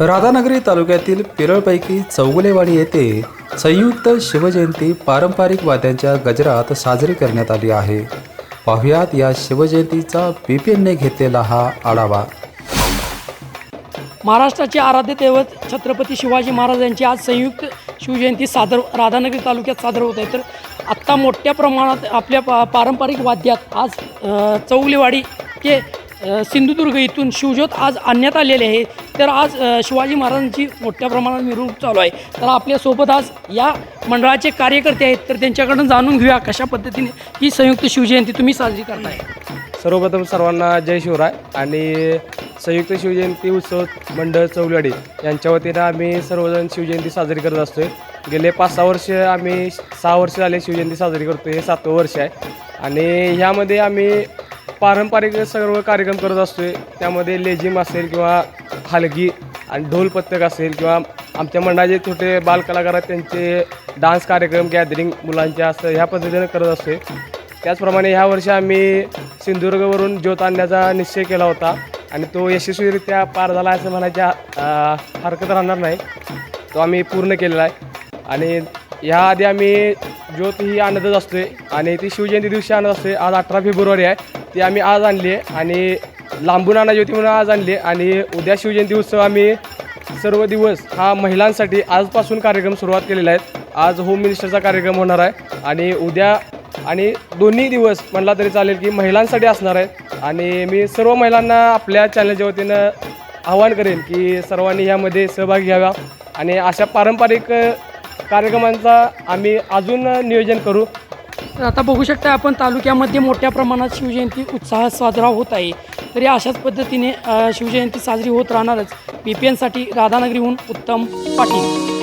राधानगरी तालुक्यातील पिरळपैकी चौगुलेवाडी येथे संयुक्त शिवजयंती पारंपरिक वाद्यांच्या गजरात साजरी करण्यात आली आहे. पाहुयात या शिवजयंतीचा बीपीएनने घेतलेला हा आढावा. महाराष्ट्राचे आराध्य दैवत छत्रपती शिवाजी महाराज यांची आज संयुक्त शिवजयंती सादर राधानगरी तालुक्यात सादर होत आहे. तर आत्ता मोठ्या प्रमाणात आपल्या पा पारंपरिक वाद्यात आज चौगुलेवाडी ते सिंधुदुर्ग इथून शिवज्योत आज आणण्यात आलेले आहे. तर आज शिवाजी महाराजांची मोठ्या प्रमाणात मिरवणूक चालू आहे. तर आपल्यासोबत आज या मंडळाचे कार्यकर्ते आहेत. तर त्यांच्याकडून जाणून घेऊया कशा पद्धतीने ही संयुक्त शिवजयंती तुम्ही साजरी करताय. सर्वप्रथम सर्वांना जय शिवराय आणि संयुक्त शिवजयंती उत्सव मंडळ चौलवाडी यांच्या वतीनं आम्ही सर्वजण शिवजयंती साजरी करत असतो गेले पाच सहा वर्ष आम्ही सहा वर्ष झाले शिवजयंती साजरी करतो हे सातवं वर्ष आहे. आणि ह्यामध्ये आम्ही पारंपरिक सर्व कार्यक्रम करत असतो त्यामध्ये लेझिम असेल किंवा हलगी आणि ढोल पथक असेल किंवा आमच्या मंडळाचे छोटे बालकलाकार आहेत त्यांचे डान्स कार्यक्रम गॅदरिंग मुलांचे असं ह्या पद्धतीनं करत असतो त्याचप्रमाणे ह्या वर्षी आम्ही सिंधुदुर्गवरून ज्योत आणण्याचा निश्चय केला होता आणि तो यशस्वीरित्या पार झाला असं म्हणायच्या हरकत राहणार नाही. तो आम्ही पूर्ण केलेला आहे. आणि ह्याआधी आम्ही ज्योत ही आणतच असतोय आणि ती शिवजयंती दिवशी आणत असतोय. आज अठरा फेब्रुवारी आहे. ती आम्ही आज आणली आहे. आणि लांबून आणायची होती म्हणून आज आणली आणि उद्या शिवजयंती उत्सव आम्ही सर्व दिवस हा महिलांसाठी आजपासून कार्यक्रम सुरुवात केलेला आहे. आज होम मिनिस्टरचा कार्यक्रम होणार आहे. आणि उद्या आणि दोन्ही दिवस म्हणला तरी चालेल की महिलांसाठी असणार आहे. आणि मी सर्व महिलांना आपल्या चॅनलच्या वतीनं आवाहन करेन की सर्वांनी ह्यामध्ये सहभाग घ्यावा. आणि अशा पारंपरिक कार्यक्रमांचा आम्ही अजून नियोजन करू. तर आता बघू शकता आपण तालुक्यामध्ये मोठ्या प्रमाणात शिवजयंती उत्साहात साजरा होत आहे. तरी अशाच पद्धतीने शिवजयंती साजरी होत राहणारच. बी पी एनसाठी राधानगरीहून उत्तम पाटील.